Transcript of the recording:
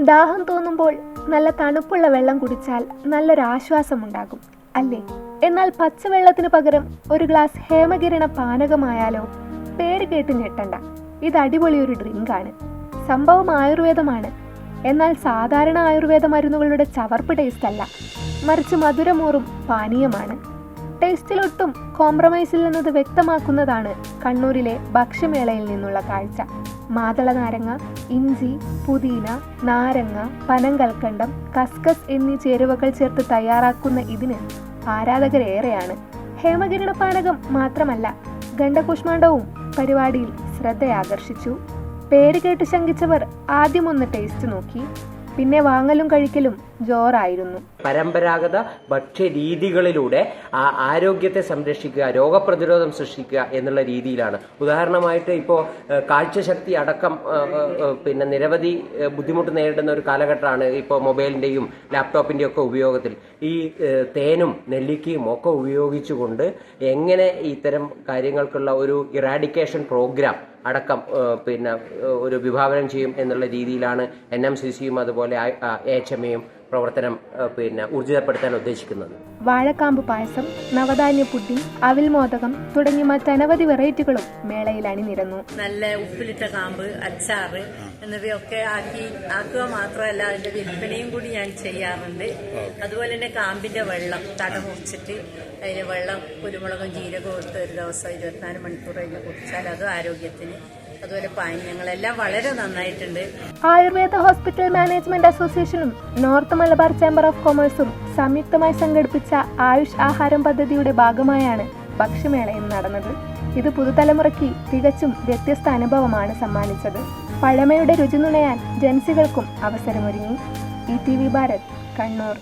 ദാഹം തോന്നുമ്പോൾ നല്ല തണുപ്പുള്ള വെള്ളം കുടിച്ചാൽ നല്ലൊരാശ്വാസമുണ്ടാകും അല്ലേ? എന്നാൽ പച്ചവെള്ളത്തിന് പകരം ഒരു ഗ്ലാസ് ഹേമകിരണ പാനകമായാലോ? പേര് കേട്ട് ഞെട്ടണ്ട. ഇത് അടിപൊളി ഒരു ഡ്രിങ്കാണ്. സംഭവം ആയുർവേദമാണ്. എന്നാൽ സാധാരണ ആയുർവേദ മരുന്നുകളുടെ ചവർപ്പ് ടേസ്റ്റ് അല്ല. മറിച്ച് മധുരമോറും പാനീയമാണ്. ടേസ്റ്റിലൊട്ടും കോംപ്രമൈസ് ഇല്ലെന്നത് വ്യക്തമാക്കുന്നതാണ് കണ്ണൂരിലെ ഭക്ഷ്യമേളയിൽ നിന്നുള്ള കാഴ്ച. മാതള നാരങ്ങ ഇഞ്ചി പുതിന നാരങ്ങ പനങ്കൽക്കണ്ടം കസ്കസ് എന്നീ ചേരുവകൾ ചേർത്ത് തയ്യാറാക്കുന്ന ഇതിന് ആരാധകരേറെയാണ്. ഹേമകിരണ പാനകം മാത്രമല്ല ഗണ്ഡകൂഷ്മാണ്ഡവും പരിപാടിയിൽ ശ്രദ്ധയാകർഷിച്ചു. പേര് കേട്ട് ശങ്കിച്ചവർ ആദ്യമൊന്ന് ടേസ്റ്റ് നോക്കി. പിന്നെ വാങ്ങലും കഴിക്കലും ജോറായിരുന്നു. പരമ്പരാഗത ഭക്ഷ്യരീതികളിലൂടെ ആ ആരോഗ്യത്തെ സംരക്ഷിക്കുക രോഗപ്രതിരോധം സൃഷ്ടിക്കുക എന്നുള്ള രീതിയിലാണ്. ഉദാഹരണമായിട്ട് ഇപ്പോൾ കാഴ്ചശക്തി അടക്കം പിന്നെ നിരവധി ബുദ്ധിമുട്ട് നേരിടുന്ന ഒരു കാലഘട്ടമാണ് ഇപ്പോൾ മൊബൈലിന്റെയും ലാപ്ടോപ്പിന്റെയും ഒക്കെ ഉപയോഗത്തിൽ. ഈ തേനും നെല്ലിക്കയും ഒക്കെ ഉപയോഗിച്ചുകൊണ്ട് എങ്ങനെ ഇത്തരം കാര്യങ്ങൾക്കുള്ള ഒരു ഇറാഡിക്കേഷൻ പ്രോഗ്രാം അടക്കം പിന്നെ ഒരു വിഭാവനം ചെയ്യും എന്നുള്ള രീതിയിലാണ് എൻ എം സി സിയും അതുപോലെ എച്ച് എം എയും പ്രവർത്തനം പിന്നെ ഊർജിതപ്പെടുത്താൻ ഉദ്ദേശിക്കുന്നത്. വാഴക്കാമ്പ് പായസം നവധാന്യ പുട്ടി അവിൽ മോദകം തുടങ്ങിയ മറ്റനവധി വെറൈറ്റികളും മേളയിൽ അണിനിരന്നു. നല്ല ഉപ്പിലിട്ട കാമ്പ് അച്ചാറ് എന്നിവയൊക്കെ ആക്കി ആക്കുക മാത്രമല്ല അതിന്റെ വിൽപ്പനയും കൂടി ഞാൻ ചെയ്യാറുണ്ട്. അതുപോലെ തന്നെ കാമ്പിന്റെ വെള്ളം തട മുറിച്ചിട്ട് അതിന് വെള്ളം കുരുമുളകും ജീരകവും ഇട്ട് ഒരു ദിവസം ഇരുപത്തിനാല് മണിക്കൂർ കഴിഞ്ഞ് കുടിച്ചാൽ അത് ആരോഗ്യത്തിന് അതുപോലെ പാനീയങ്ങളെല്ലാം വളരെ നന്നായിട്ടുണ്ട്. ആയുർവേദ ഹോസ്പിറ്റൽ മാനേജ്മെന്റ് അസോസിയേഷനും നോർത്ത് മലബാർ ചേംബർ ഓഫ് കൊമേഴ്സും സംയുക്തമായി സംഘടിപ്പിച്ച ആയുഷ് ആഹാരം പദ്ധതിയുടെ ഭാഗമായാണ് ഭക്ഷ്യമേളയും നടന്നത്. ഇത് പുതുതലമുറയ്ക്ക് തികച്ചും വ്യത്യസ്ത അനുഭവമാണ് സമ്മാനിച്ചത്. പഴമയുടെ രുചി നുണയാൻ ജൻസികൾക്കും അവസരമൊരുങ്ങി. E T V Bharat Kannur.